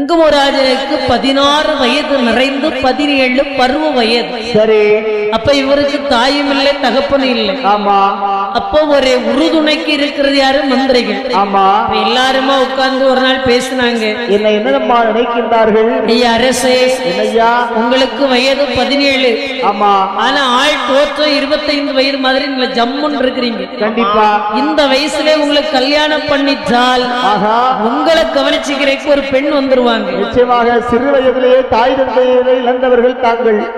சங்கமராஜனுக்கு பதினாறு வயது நிறைந்து பதினேழு பருவ வயது. சரி. அப்ப இவருக்கு தாயும் இல்லை தகப்பனும் இல்லை. ஆமா. அப்போ ஒரு உறுதுணைக்கு இருக்கிறது யாரு? மந்திரிகள். ஆமா. எல்லாருமா உட்கார்ந்து ஒரு நாள் பேசினாங்க. என்னை என்னம்மா நினைக்கின்றார்கள்? ஐயா அரசே உங்களுக்கு வயது பதினேழு. ஆமா. ஆனா ஆள் தோற்றம் இருபத்தைந்து வயது மாதிரி நீங்க ஜம்முன்னு இருக்கிறீங்க. கண்டிப்பா. இந்த வயசுல உங்களுக்கு கல்யாணம் பண்ணிச்சால் ஆஹா. உங்களை கவனிச்சுக்கிறதுக்கு ஒரு பெண் வந்துருவாங்க. நிச்சயமாக சிறு வயதிலேயே தாய் தந்தையரை இழந்தவர்கள் தாங்கள்.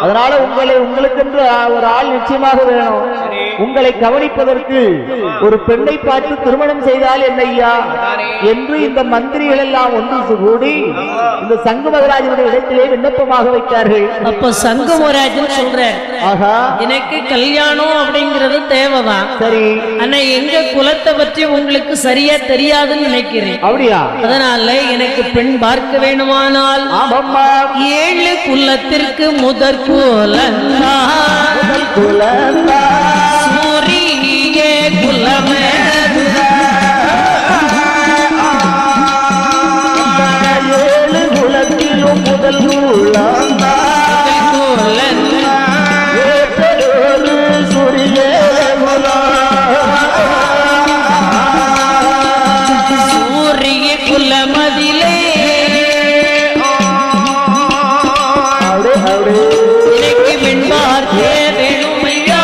அதனால உங்களை உங்களுக்கென்று ஒரு ஆள் நிச்சயமாக வேணும். உங்களை கவனிப்பதற்கு ஒரு பெண்ணை பார்த்து திருமணம் செய்தால் என்னய்யா என்று இந்த மந்திரிகள் எல்லாம் ஒன்று கூடி இந்த சங்கு மகராஜனுடைய இடத்திலே விண்ணப்பமாக வைத்தார்கள். அப்ப சங்கமராஜன் சொல்றார் ஆகா எனக்கு கல்யாணம் அப்படிங்கிறது தேவைதான். சரி. ஆனா எங்க குலத்தை பற்றி உங்களுக்கு சரியா தெரியாதுன்னு நினைக்கிறேன். அப்படியா? அதனால எனக்கு பெண் பார்க்க வேணுமானால் ஏழு குலத்திற்கு முதற் குல குலந்தான். நிலமதிலே எனக்கு மின்பார் தேவையா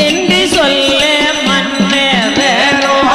என்று சொல்ல மன்ன வேணும்